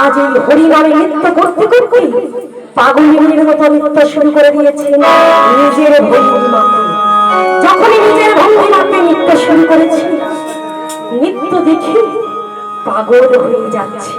আজ এই হরিনামে নৃত্য করতে করতে পাগলিনীর মতো নৃত্য শুরু করে দিয়েছিলেন নিজের ভঙ্গিমাতে। যখনই নিজের ভঙ্গিমাতে নৃত্য শুরু করেছি, নৃত্য দেখি পাগল হয়ে যাচ্ছে।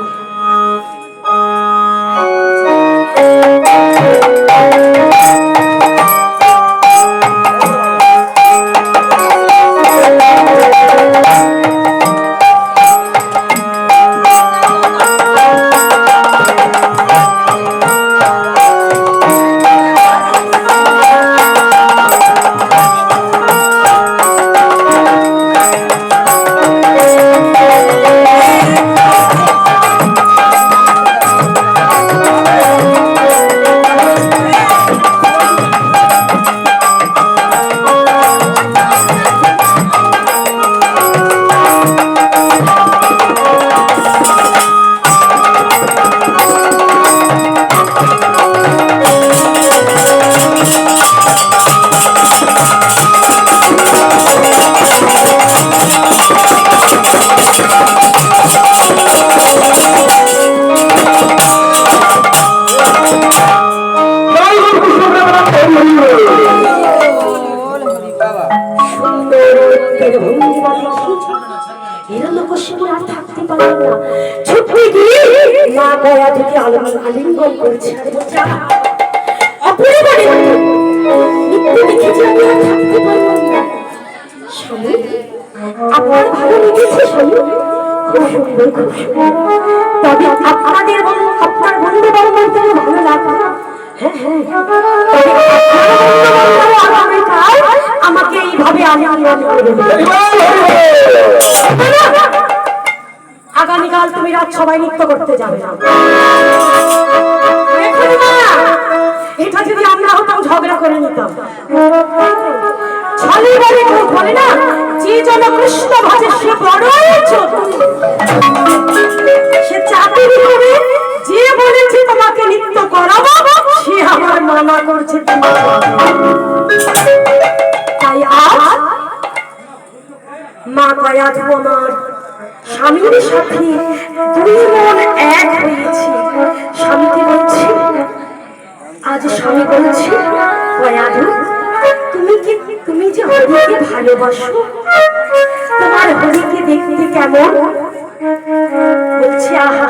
দেখে হিরণ্যকশিপুর আর থাকতে পারলেন না। ছুটতে গিয়ে মা গয়া থেকে আলম আলিঙ্গন করেছে। আর বলছে, "আহা, অপূর্ব নৃত্য। নৃত্য দেখে যে আমি আর থাকতে পারলাম না। স্বামী আপনার ভালো লেগেছে স্বামী? খুব সুন্দর খুব সুন্দর। তবে আপনাদের আপনার বন্ধু বান্ধবদের ভালো লাগবে না। হ্যাঁ হ্যাঁ। আমাকে এইভাবে করবে আগামীকাল তুমি রাত সবাই নৃত্য করতে যাবে। না এটা যদি আমরা হতাম, ঝগড়া করে নিতাম। সে আমার করছে আজ মা কয়া আমার স্বামীর সাথে দুই মন এক হয়েছে স্বামীকে বলছি আজ স্বামী বলছি কয়াধু তুমি কি তুমি যে হরিকে ভালোবাসো তোমার হরিকে দেখতে কেমন বলছি আহা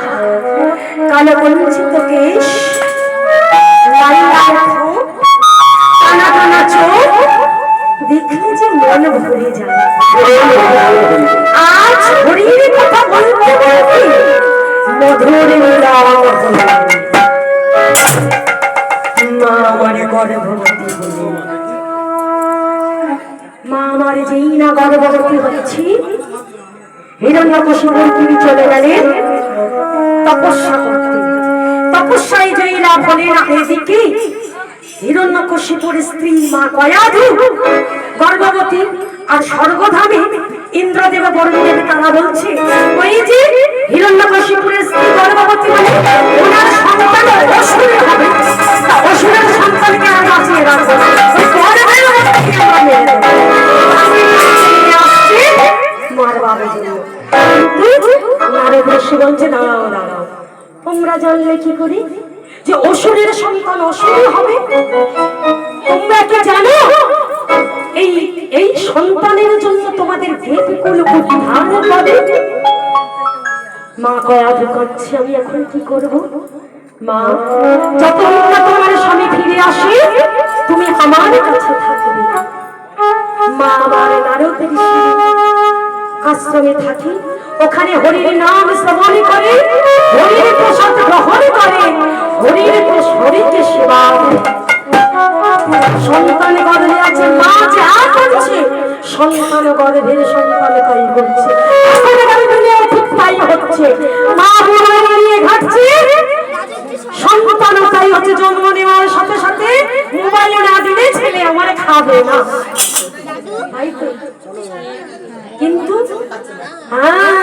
কালো টানা টানা চোখ দেখলে যে মন ভরে যায় হরির কথা বলতে চলে গেলেন তপস্যা করতে। তপস্যায় যেই হিরণ্যকশিপুর স্ত্রী মা কয়াধু গর্ভবতী আর স্বর্গধামে ইন্দ্রদেব বরুণদেব তারা বলছে, ওই যে হিরণ্যকশিপুরের স্ত্রী গর্ভবতী ওনার সন্তান অসুরের হবে। অসুরের সন্তানকে আর বাঁচিয়ে রাখব তোমরা জানলে কি করি? যে সন্তান হবে? তোমরা কি জানো? এই এই সন্তানের জন্য তোমাদের মা কয়া করছে, আমি এখন কি করব? মা যতক্ষণ তোমার স্বামী ফিরে আসে, তুমি আমার কাছে থাকবে। মা আমার নারদ আশ্রমে থাকি। ওখানে হরির নাম শ্রবণ করে, হরির প্রসাদ গ্রহণ করে, হরির হরিকে সেবা। সন্তান গর্ভে আছে, মা যা করছে? সন্তান গর্ভের সন্তান তাই ঠিক তাই হচ্ছে। মা বুড়ো নিয়ে ঘাটছে। সন্তান তাই হচ্ছে, জন্ম নেওয়ার সাথে সাথে মোবাইলে না দিলে ছেলে আমার খাবে না। কিন্তু হ্যাঁ।